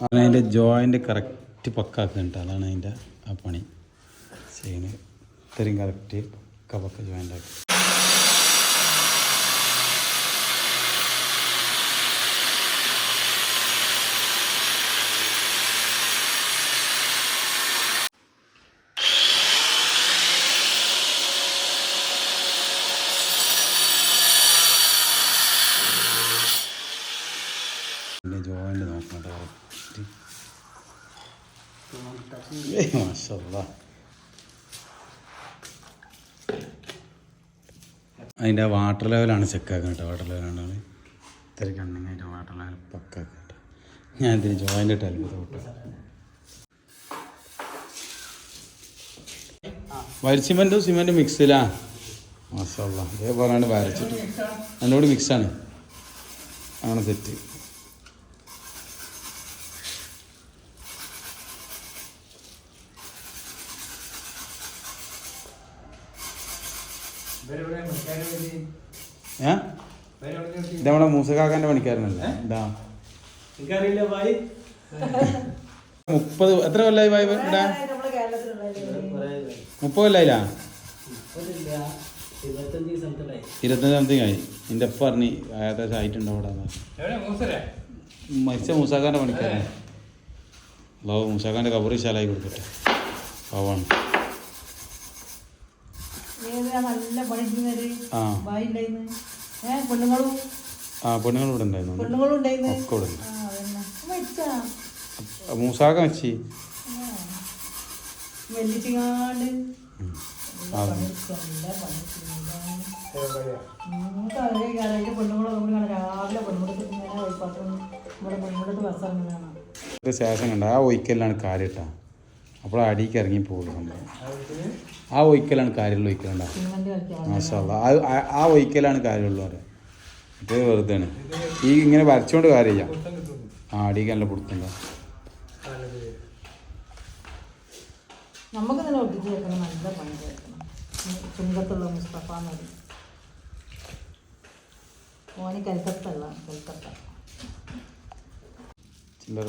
അതിന്റെ joint correct പക്കാക്കുന്നുണ്ട് അതാണ് അതിന്റെ ആ പണി. ചെയ്യുന്നത് ഇത്രയും കറക്റ്റ് പക്ക പക്ക ജോയിന്റ് ആക്കി ജോയിന്റ് നോക്കണം മാഷാ മാഷല്ലാ. അതിന്റെ വാട്ടർ ലെവലാണ് ചെക്കാക്കുക കേട്ടോ വാട്ടർ ലെവലാണ് തിരക്കുണ്ടെങ്കിൽ അതിന്റെ വാട്ടർ ലെവൽ പക്കാക്കുക കേട്ടോ. ഞാൻ ഇതിന് ജോയിന്റ് ഇട്ട് അത്ഭുതം കേട്ടോ വൈറ്റ് സിമെന്റും സിമെന്റും മിക്സിലാ മാഷല്ല. അതേപോലെയാണ് വരച്ചിട്ട്. അതിനോട് മിക്സാണ് ആണ്. സെറ്റ് നമ്മുടെ മൂസക്കാക്കാന്റെ പണിക്കാരനല്ലേ? എന്താ എനിക്കറിയില്ല ഭായി മുപ്പത് എത്ര കൊല്ലായി ഭായി ഇവിടെ മുപ്പത് കൊല്ലായില്ല ഇരുപത്തഞ്ച് സംതിങ് ആയി എന്റെ അപ്പ പറഞ്ഞു ഏകദേശം ആയിട്ടുണ്ടോ അവിടെ? മരിച്ച മൂസാക്കാന്റെ പണിക്കാരൻ. ലോ മൂസാക്കാന്റെ കബറി ശാലായി കൊടുക്കട്ടെ. പാവാണ്. നല്ല ആ. പെണ്ണുങ്ങളും ഇവിടെ ഉണ്ടായിരുന്നു. പെണ്ണുങ്ങളും ഒക്കെ ഇവിടെ ഉണ്ട്. മൂസാക്ക വെച്ച്? ശേഷം കണ്ട ആ ഒയ്ക്കലാണ് കാര്യട്ടാ അപ്പോൾ അടിക്ക് ഇറങ്ങി പോകുന്നു സംഭവം. ആ ഒയ്ക്കലാണ് കാര്യമുള്ള ഒയ്ക്കലുണ്ടാ സിമെന്റ് കളിക്കാൻ മാഷല്ല ആ ആ- ഒഴിക്കലാണ് ഒയ്ക്കലാണ് കാര്യമുള്ളൂ പറയാം. ഇത് വെറുതെയാണ്. ഈ ഇങ്ങനെ വരച്ചോണ്ട് ചെയ്യാം ആ അടിക്ക് നല്ല നമുക്ക് തന്നെ ഒട്ടിച്ച് വെക്കണം നല്ല പണി കേൾക്കണം ചുങ്കത്തുള്ള മുസ്തഫ മതി ഓന് കൽക്കത്തല്ല കൽക്കത്ത ചില്ലറ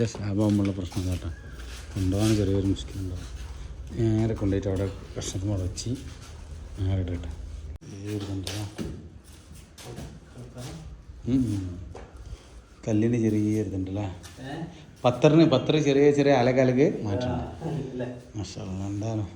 വലിയ സ്ലാബാകുമ്പോഴുള്ള പ്രശ്നം കേട്ടോ കൊണ്ടുപോകാൻ ചെറിയൊരു മുഷ്കിലുണ്ടാവും നേരെ കൊണ്ടുപോയിട്ട് അവിടെ കഷ്ണത്തിൽ മുളച്ച് നേരെ ഇടട്ടെ. കല്ലിന് ചെറിയ ഇതുണ്ടല്ലേ പത്തറിന് പത്തറ് ചെറിയ ചെറിയ അലകലക്ക് മാറ്റണം മസാല എന്താണ്?